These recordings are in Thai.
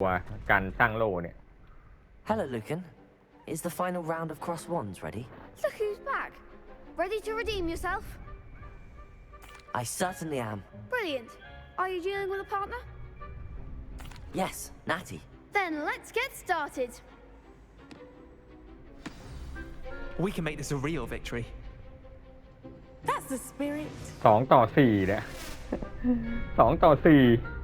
ตัวการสร้างโล่เนี่ย Hello, Lucan. Is the final round of cross wands ready? Look who's back. Ready to redeem yourself? I certainly am. Brilliant. Are you dealing with a partner? Yes, Natty. Then let's get started. We can make this a real victory. That's the spirit. สองต่อสี่เนี่ย สองต่อสี่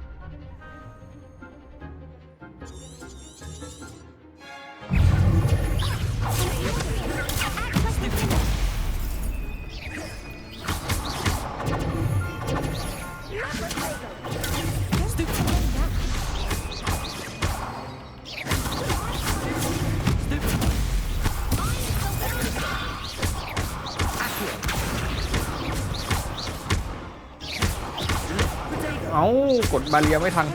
ดบาเรียไม่ทัน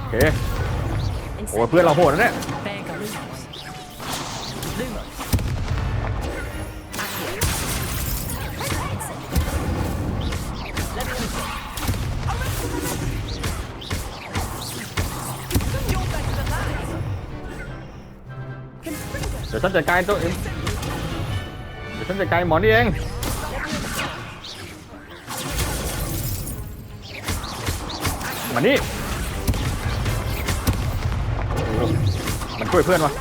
โอเคโอ้เพื่อนเราโหดนะเนี่ยเดี๋ยวฉันจัดการตัวเอง ฉันจะไการหมอนี่เองมานี่โอ้โหมันช่วยเพื่อนวะ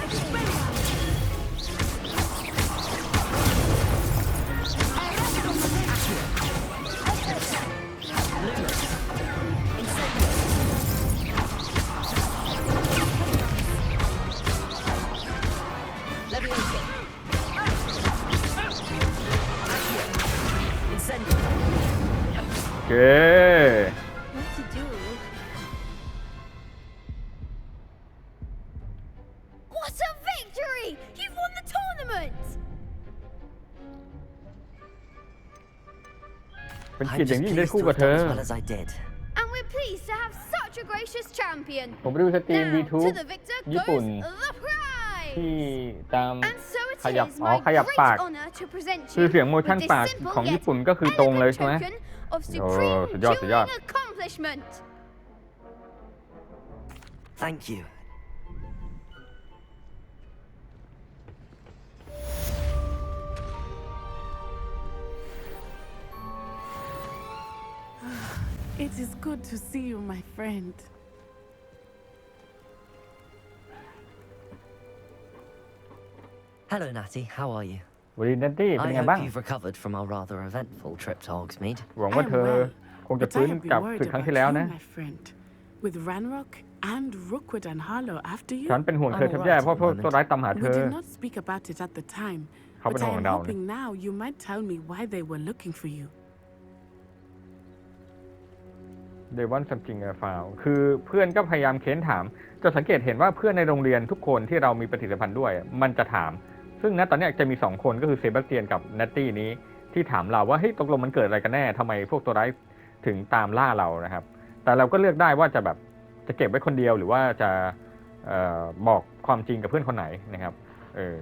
เป็น I'm เกียรติอย่าง just ยิ่งได้ pleased คู่ to กับ have เธ done อ as well as I did. And we're pleased to have such a gracious champion. ผมไปดูสตรีม Now, YouTube to the victor ญี่ปุ่น goes the prize! ที่ตาม And so it ขยับ is อ๋อ my ขยับ great ปาก honor to present คือ you เสียงโม with ชั่น this ปาก simple ของ yet ญี่ปุ่นก็คือตรงเลย elegant ใช่ไหม token of โอ้ supreme สุดยอดสุดยอด dueling accomplishment. Thank you. It is good to see you, my friend. Hello, Natty. How are you? วันนี้นันตี้เป็น I ไงบ้าง hope you've recovered from our rather eventful trip to Hogsmeade. หวังว่า I'm เธอ well, คงจะ but ฟื้ I น have กลับ been สึก worried ครั้ง about ที่แล้ว you, นะ my friend. With Ranrock and Rookwood and Harlow after you, ฉันเป็นห่วงเธอ I'm แทบ alright แย่ at เพราะ the พวก moment. ตัวร้ายตามหาเธ we อ did not speak about it at the time. เขาเป็น But ห่ I วง am เรานะ hoping now you might tell me why they were looking for you. เดวอนซัมจิงฟาวคือเพื่อนก็พยายามเค้นถาม จะสังเกตเห็นว่าเพื่อนในโรงเรียนทุกคนที่เรามีปฏิสัมพันธ์ด้วย มันจะถาม ซึ่งณตอนนี้จะมี 2 คนก็คือเซบาสเตียนกับนัตตี้นี้ที่ถามเราว่าเฮ้ยตกลงมันเกิดอะไรกันแน่ทำไมพวกตัวร้ายถึงตามล่าเรานะครับ แต่เราก็เลือกได้ว่าจะแบบจะเก็บไว้คนเดียวหรือว่าจะออบอกความจริงกับเพื่อนคนไหนนะครับ เออ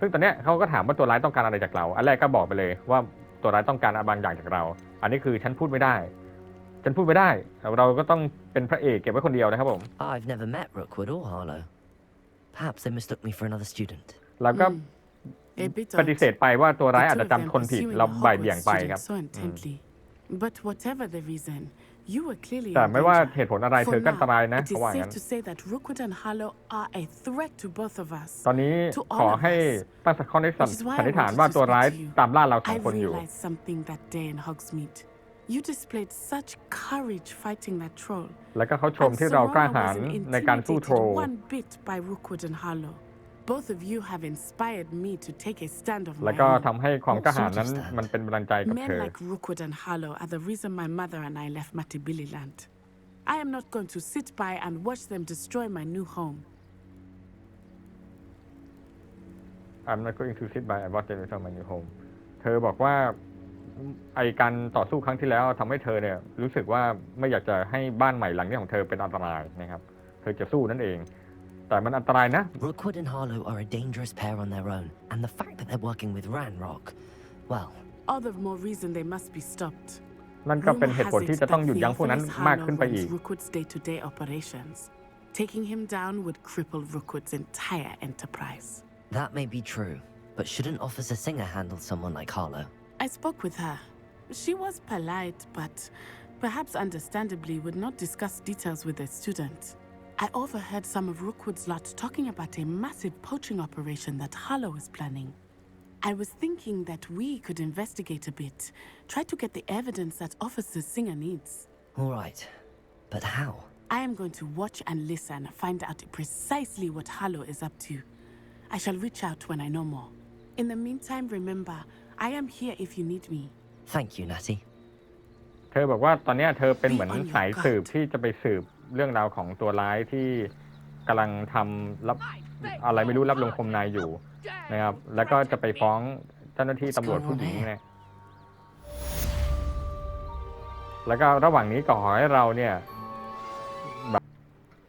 ซึ่งตอนเนี้ยเขาก็ถามว่าตัวร้ายต้องการอะไรจากเรา อันแรกก็บอกไปเลยว่าตัวร้ายต้องการอะไรบางอย่างจากเรา อันนี้คือฉันพูดไม่ได้ ฉันพูดไม่ได้ เราก็ต้องเป็นพระเอกเก็บไว้คนเดียวนะครับผม I've never met Rookwood or Harlow. Perhaps they mistook me for another student. แล้วก็ A bit ป odd. ฏิเสธไปว่าตัวร้าย The อาจ two จะ of them จำคนผิด pursuing เรา a บ่ายเบี่ยง Hogwarts ไปครับ student so intently. But whatever the reason, you were clearly แต่ in ไม่ว่า danger. เหตุผลอะไรเธ For อก็อันตราย now, นะ it เขา is ว่า safe งั้น to say that Rookwood and Harlow are a threat to both of us. ตอนนี้ To ขอ all of ให้ us. ตั้งสักข้อในสัน Which is why I สันนิษฐาน wanted ว่า to ตัวร้าย speak to you. ตามล่าเราสอง I คนอยู่ realized something that day in Hogsmeade. You displayed such courage fighting that troll. แล้วก็เขาชม And ที่เรากล้า Sorana หาญ wasn't ในการสู้โทร intimidated one bit by Rookwood and Harlow. Both of you have inspired me to take a stand of แล้ว my ก็ own. ทำให้ความกล้าหาญนั้น What sort of stand? มันเป็นกำลังใจกับ Men เธอ like Rookwood and Harlow are the reason my mother and I left Matibililand. I am not going to sit by and watch them destroy my new home. I'm not going to sit by and watch them from my new home เธอบอกว่า ไอการต่อสู้ครั้งที่แล้วทำให้เธอเนี่ย รู้สึกว่าไม่อยากจะให้บ้านใหม่หลังนี้ของเธอเป็นอันตรายนะครับ เธอจะสู้นั่นเอง แต่มันอันตรายนะ Rookwood and Harlow are a dangerous pair on their own, and the fact that they're working with Ranrock, well, All the more reason they must be stopped. นั่นก็เป็นเหตุผลที่จะต้องหยุดยั้งพวกนั้น Theophilus มาก Harlow ขึ้นไป runs อีก Rookwood's day-to-day operations. Taking him down would cripple Rookwood's entire enterprise. That may be true, but shouldn't Officer Singer handle someone like Harlow? I spoke with her. She was polite, but perhaps understandably would not discuss details with a student. I overheard some of Rookwood's lot talking about a massive poaching operation that Harlow is planning. I was thinking that we could investigate a bit, try to get the evidence that Officer Singer needs. All right, but how? I am going to watch and listen, find out precisely what Harlow is up to. I shall reach out when I know more. In the meantime, remember, I am here if you need me. Thank you, Natty. เธอบอกว่าตอนเนี้ยเธอเป็นเหมือน Be on your สายสืบ guard ที่จะไปสืบเรื่องราวของตัวร้ายที่กำลังทำรับอะไรไม่รู้รับลงคมนายอยู่นะครับ แล้วก็จะไปฟ้องเจ้าหน้าที่ตำรวจผู้หญิงนะแล้วก็ระหว่างนี้ก็ขอให้เราเนี่ย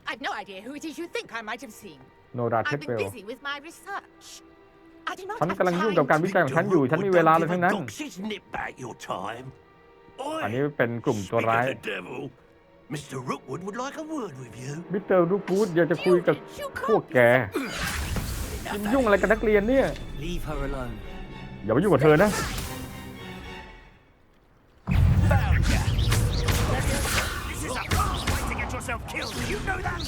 I've no idea who it is you think I might have seen. โนราเท I've เว been ล busy with my research. I do not ฉัน have กำลังยุ่งกับ time การวิจัยของฉันอยู่ ฉันมีเวลาเลยทั้งนั้น Doxy's nip back your time. อันนี้เป็นกลุ่มตัว Speak ร้าย of the devil, Mr. Rookwood would like a word with you. มิสเตอร์รูกูดอยากจะคุยกับพวกแกจะมายุ่งอะไรกับนักเรียนเนี่ย Leave her alone. อย่าไปยุ่งกับเธอนะ Found ya. This is a fast way to get yourself killed. You know that?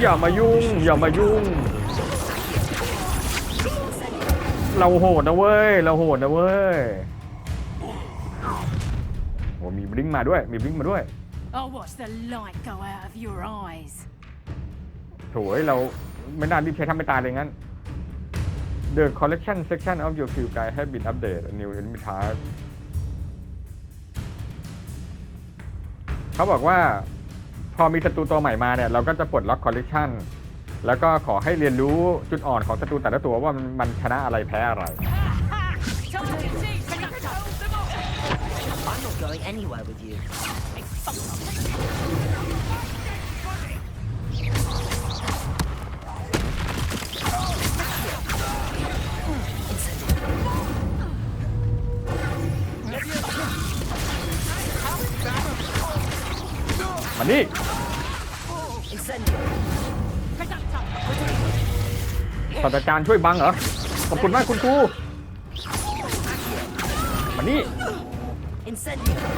อย่ามายุ่ง อย่ามายุ่ง เราโหดนะเว้ย เราโหดนะเว้ยโอ้มีบลิงก์มาด้วย มีบลิงก์มาด้วย Oh, watch the light go out of your eyes. โถยเราไม่น่ารีบใช้ทำไม่ตายเลยงั้น The collection section of your field guide has been updated new enemy task เขาบอกว่า พอมีศัตรูตัวใหม่มาเนี่ย เราก็จะปลดล็อก collection แล้วก็ขอให้เรียนรู้จุดอ่อนของศัตรูแต่ละตัวว่ามันชนะอะไรแพ้อะไร I'm นมานี่ ศาสตราจารย์ช่วยบังเหรอ ขอบคุณมากคุณครูมานี่ Incendiary.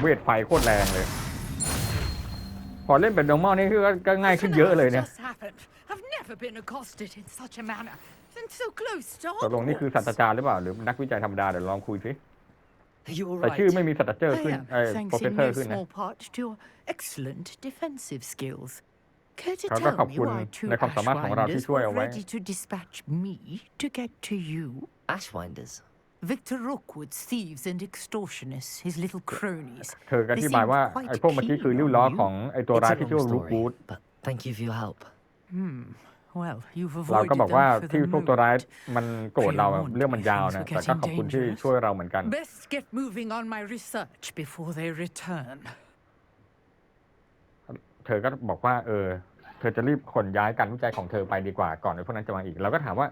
เวทไฟโคตรแรงเลย พอเล่นเป็น normal นี่คือก็ก็ง่ายขึ้นเยอะเลยเนี่ย Just happened. I've never been accosted in such a manner. And so close to ตกลงนี่คือศาสตราจารย์หรือเปล่า หรือนักวิจัยธรรมดา เดี๋ยวลองคุยสิ You're แต่ชื่อ right. ไม่มีศาสตราจารย์ขึ้น I เอ้ am, โปร thanks เฟส in เซอ no ร์ขึ้นนะ small part to your excellent defensive skills. Care to เขาก็ tell ขอบ me คุณ why two ในความสามารถของเราที่ Ashwinders ช่วย were เอาไว้ ready to dispatch me to get to you? Ashwinders. Victor Rookwood's thieves and extortionists, his little cronies. เธอก็อ They ธิบาย seemed ว่า quite ไอ้พวกเมื่อกี้คือ keen ริ้ว on ล้อ you. ของไอ้ตัว It's ร้าย a ที่ชื่อ long ว่ารูกู story, ด but thank you for your help. Well, you've เรา avoided ก็บอกว่า them for ที่ the พวกตัวร้าย moment. มันโกรธเราอะเรื่องมันยาวนะแต่ก็ขอบคุณที่ช่วยเราเหมือนกัน Best get moving on my research before they return. เธอก็บอกว่า เออ เธอจะรีบขนย้ายการวิจัยของเธอไปดีกว่าก่อนที่พวกนั้นจะมาอีกเราก็ถามว่า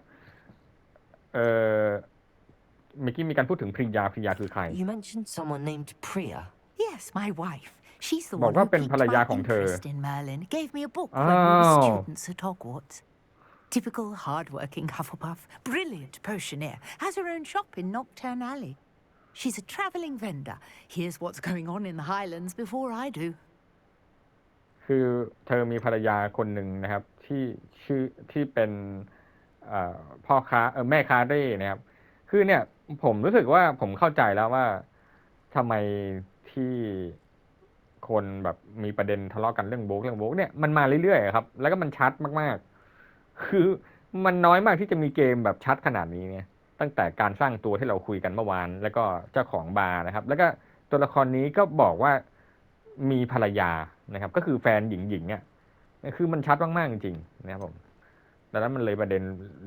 เออเมื่อกี้มีการพูดถึงพริยาพริยาคือใคร You mentioned someone named Priya. Yes, my wife. She's the บอก one ว่า who เป็น piqued ภรรยา my ของเธอ interest in Merlin. Gave me a book when we were Oh. students at Hogwarts. Typical hard-working Hufflepuff, brilliant potioneer, has her own shop in Knockturn Alley. She's a travelling vendor. Hears what's going on in the Highlands before I do. คือเธอมีภรรยาคนหนึ่งนะครับ ที่ชื่อที่เป็นพ่อค้าเออแม่ค้าเร่นะครับ คือเนี่ย ผมรู้สึกว่าผมเข้าใจแล้วว่าทำไมที่คนแบบมีประเด็นทะเลาะกันเรื่องโบกเรื่องโบกเนี่ยมันมาเรื่อยๆครับ แล้วก็มันชัดมากๆ คือมันน้อยมากที่จะมีเกมแบบชัดขนาดนี้เนี่ย ตั้งแต่การสร้างตัวที่เราคุยกันเมื่อวาน แล้วก็เจ้าของบาร์นะครับ แล้วก็ตัวละครนี้ก็บอกว่ามีภรรยา นะครับ ก็คือแฟนหญิงหญิงเนี่ยคือมันชัดมากๆจริงๆนะครับผมดังนั้นมันเลยประเด็น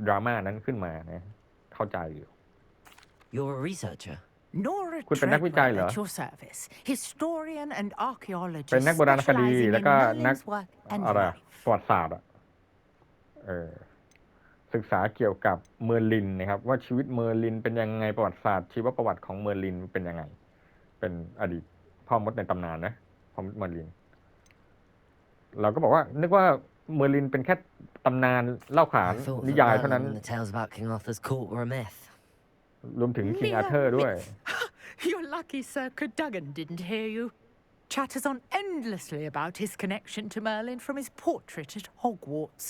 ดราม่านั้นขึ้นมานะเข้าใจอยู่ You're a researcher. Nora คุณเป็นนักวิจัย Treadwell เหรอ at your service. Historian and archaeologist เป็นนักโบราณคดี specializing แล้ว in ก็นัก Merlin's work and อะไร life. ประวัติศาสตร์อะเออศึกษาเกี่ยวกับเมอร์ลินนะครับ ว่าชีวิตเมอร์ลินเป็นยังไงประวัติศาสตร์ชีวประวัติของเมอร์ลินเป็นยังไง เป็นอดีตพ่อมดในตำนานนะพ่อมดเมอร์ลิน เราก็บอกว่านึกว่าเมอร์ลินเป็นแค่ตำนานเล่าขาน I thought นิ that ยายเท่านั้น Merlin and the tales about King Arthur's court were a myth. รวมถึงคิงอาเธอร์ด้วย You're lucky Sir Cadogan didn't hear you. Chatters on endlessly about his connection to Merlin from his portrait at Hogwarts.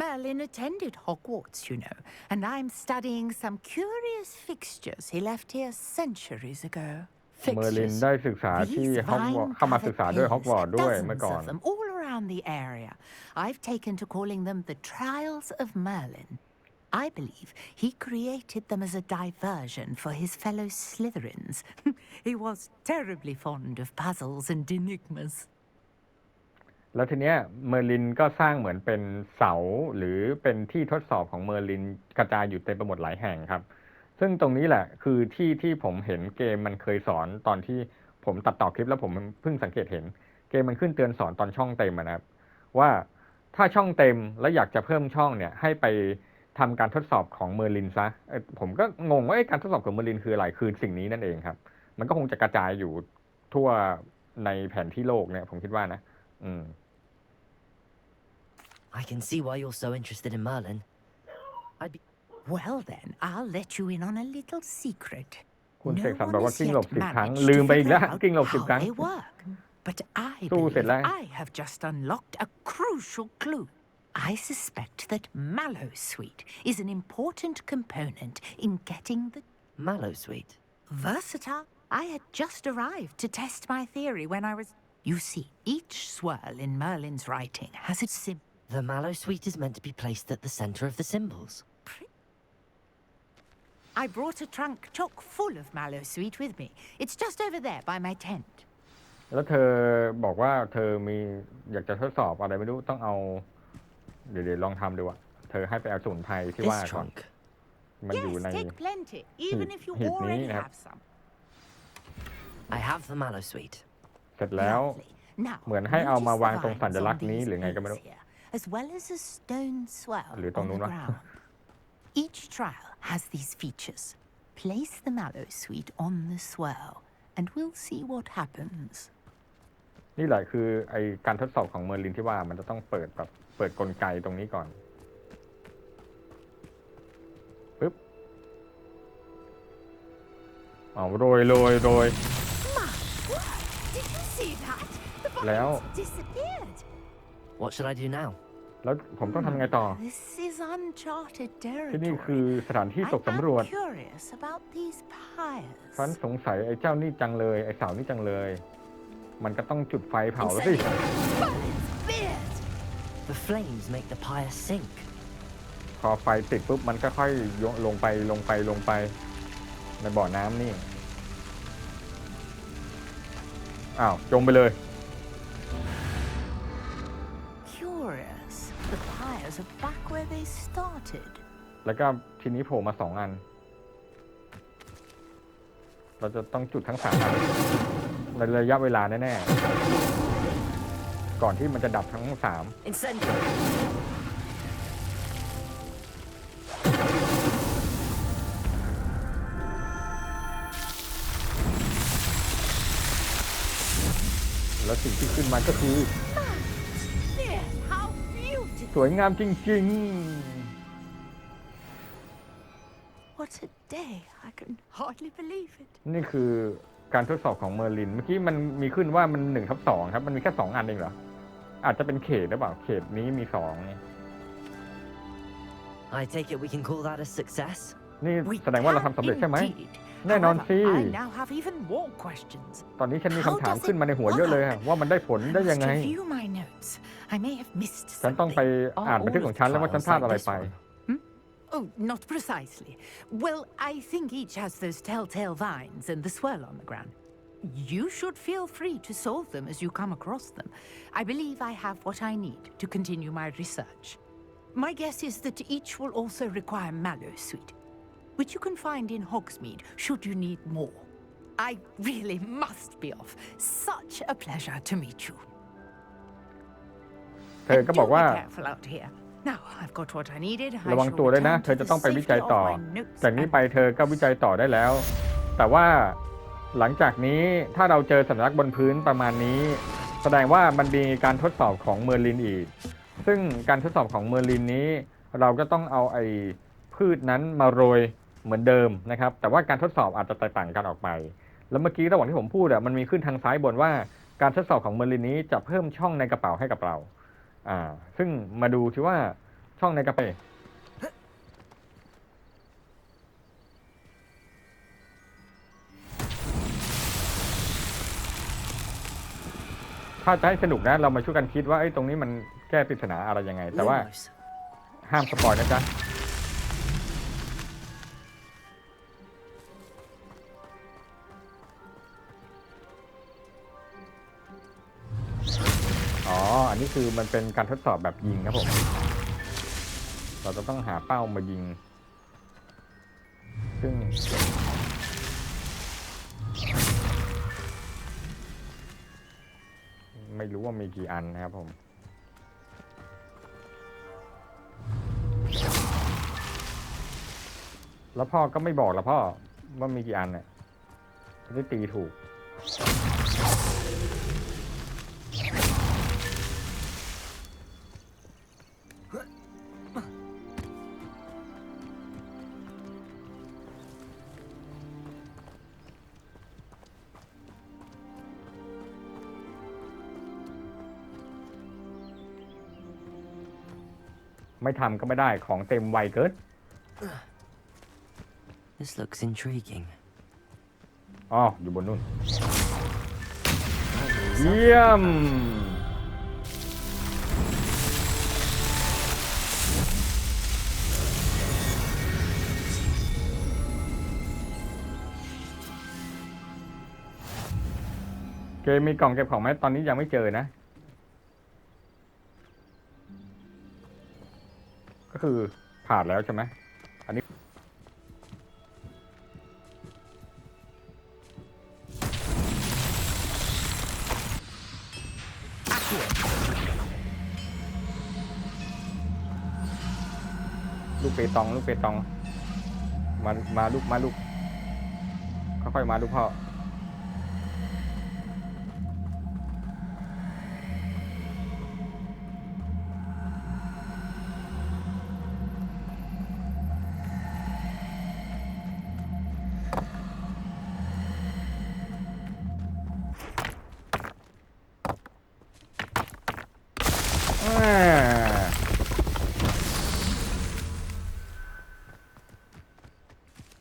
Merlin attended Hogwarts, you know, and I'm studying some curious fixtures he left here centuries ago. เมอร์ลิน Fixtures. ได้ศึกษาที่ These ฮอกวอต vine เข้ามาศึกษาด้วย covered ฮอกวอต pillars, ด้วยเมื่อ dozens ก่อน of them all around the area. I've taken to calling them the Trials of Merlin. I believe he created them as a diversion for his fellow Slytherins. he was terribly fond of puzzles and enigmas. แล้วทีเนี้ยเมอร์ลินก็สร้างเหมือนเป็นเสาหรือเป็นที่ทดสอบของเมอร์ลินกระจายอยู่เต็มไปหมดหลายแห่งครับ ซึ่งตรงนี้แหละคือที่ที่ผมเห็นเกมมันเคยสอนตอนที่ผมตัดต่อคลิปแล้วผมเพิ่งสังเกตเห็น เกมมันขึ้นเตือนสอนตอนช่องเต็มอะนะครับ ว่าถ้าช่องเต็มแล้วอยากจะเพิ่มช่องเนี่ย ให้ไปทำการทดสอบของเมอร์ลินซะเอ้ยผมก็งงว่าเอ้ยการทดสอบของเมอร์ลินคืออะไรคือสิ่งนี้นั่นเองครับ มันก็คงจะกระจายอยู่ทั่วในแผนที่โลกเนี่ย ผมคิดว่านะ อืม I can see why you're so interested in Merlin. I'd be. Well, then, I'll let you in on a little secret. คุณ No เสกสรร one บอกว่า has กิ้งหลบ yet สิบครั้ง managed ลืม to ไปอีกแล้ว figure out กิ้งหลบสิบ how ครั้ง they work. But I believe I have just unlocked a crucial clue. I suspect that mallow sweet is an important component in getting the... Mallow sweet? Versatile. I had just arrived to test my theory when I was... You see, each swirl in Merlin's writing has its symbol. The mallow sweet is meant to be placed at the center of the symbols. I brought a trunk chock full of mallow sweet with me. It's just over there by my tent. แล้วเธอบอกว่าเธอมีอยากจะทดสอบอะไรไม่รู้ต้องเอา เดี๋ยวเดี๋ยวลองทำดูอะเธอให้ไปเอาสมุนไพรที่ This ว่าก่อน trunk. มันอยู่ Yes, ใน take plenty, even if you Hit me, already yeah. have some. I have the Mallow Sweet. เสร็จแล้ว Lovely. Now, เหมือนให้เอามาวาง notice ตรง the สัญ vines ลักษ on ณ์นี้ these หรือไงก็ไม่รู้ leaves here, as well as a stone swell หรือตรง on นู้ the นวะ ground. Each trial has these features. Place the mallow sweet on the swell, and we'll see what happens. นี่แหละคือไอการทดสอบของเมอร์ลินที่ว่ามันจะต้องเปิดแบบเปิดกลไกตรงนี้ก่อนปึ๊บเอาโรยโรยโรย Did you see that? The Léo. vines disappeared. What should I do now? แล้วผมต้องทำไงต่อ This is uncharted ที่นี่ territory. คือสถานที่ตก I สำรวจ am curious about these pyres. ฉันสงสัยไอ้เจ้านี่จังเลย ไอ้สาวนี่จังเลย มันก็ต้องจุดไฟเผาแล้วสิ Beard. The flames make the pyre sink. พอไฟติดปุ๊บมันก็ค่อยยกลงไปลงไปลงไป ในบ่อน้ำนี่ อ้าว จมไปเลย Curious. The pyres are back where they started. แล้วก็ทีนี้โผล่มาสองอัน เราจะต้องจุดทั้งสามอัน ในระยะเวลาแน่ๆ ก่อนที่มันจะดับทั้งสาม Incendio. แล้วสิ่งที่ขึ้นมาก็คือ Beard. How beautiful. สวยงามจริง What a day. I can hardly believe it. ๆ นี่คือ การทดสอบของเมอร์ลิน เมื่อกี้มันมีขึ้นว่ามันหนึ่งทับสองครับ มันมีแค่สองอันเองเหรอ อาจจะเป็นเขตหรือเปล่า เขตนี้มีสอง I take it we can call that a success. นี่ We แสดงว่าเรา can ทำสำเร็จใช่ไหม indeed. แน่นอน However, สิ I now have even more questions. ตอนนี้ฉันมี How คำถาม does it ขึ้นมาในหัวเยอะเลยอะว่ามันได้ผลได้ยัง Must ไง review my notes. I may have missed ฉันต้องไป something. อ่าน Are บันทึก all ของฉันแล้วว่าฉัน trials พลาดอะไร like this ไป one? Oh, not precisely. Well, I think each has those telltale vines and the swirl on the ground. You should feel free to solve them as you come across them. I believe I have what I need to continue my research. My guess is that each will also require mallow sweet, which you can find in Hogsmeade should you need more. I really must be off. Such a pleasure to meet you. เธอ And ก็ do บอกว่า be careful out here. Now I've got what I needed. I ระวัง shall ตัวด้วยนะ return เธอ to จะ the ต้องไปวิ safety จัย of ต่อ my notes จากนี้ and ไปเธอก็วิจัยต่อได้แล้ว แต่ว่าหลังจากนี้ถ้าเราเจอสัญลักษณ์บนพื้นประมาณนี้ แสดงว่ามันมีการทดสอบของเมอร์ลินอีก ซึ่งการทดสอบของเมอร์ลินนี้ เราก็ต้องเอาไอ้พืชนั้นมาโรยเหมือนเดิมนะครับ แต่ว่าการทดสอบอาจจะแตกต่างกันออกไป แล้วเมื่อกี้ระหว่างที่ผมพูดอะมันมีขึ้นทางซ้ายบนว่าการทดสอบของเมอร์ลินนี้จะเพิ่มช่องในกระเป๋าให้กับเรา อ่า ซึ่งมาดูที่ว่าช่องในกระเป๋าถ้าจะให้สนุกนะ เรามาช่วยกันคิดว่าไอ้ยตรงนี้มันแก้ปริศนาอะไรยังไง แต่ว่า Lumos. ห้ามสปอยนะจ๊ะ นนี้คือมันเป็นการทดสอบแบบยิงครับผม เราจะต้องหาเป้ามายิง ซึ่งไม่รู้ว่ามีกี่อันนะครับผม แล้วพ่อก็ไม่บอกแล้วพ่อว่ามีกี่อันเนี่ยจะได้ตีถูก ทำก็ไม่ได้ของเต็มไวเกิน This looks intriguing. อ๋ออยู่บนนู่น เยี่ยม เกมมีกล่องเก็บของไหมตอนนี้ยังไม่เจอนะ ก็คือผ่านแล้วใช่ไหมอันนี้ ลูกเปตอง ลูกเปตอง มา มาลูก มาลูก ค่อยๆมาลูกพ่อ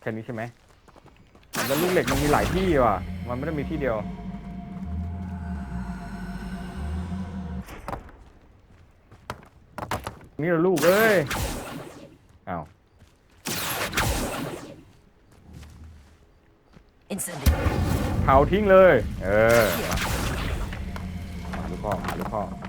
ค่นี้ใช่ไหมแล้วลูกเหล็กมันมีหลายที่ว่ะ มันไม่ได้มีที่เดียว นี่เราลูกเอ้ยอ้าว Incendio. เผาทิ้งเลย เออมาลูกพ่อมาลูกพ่อ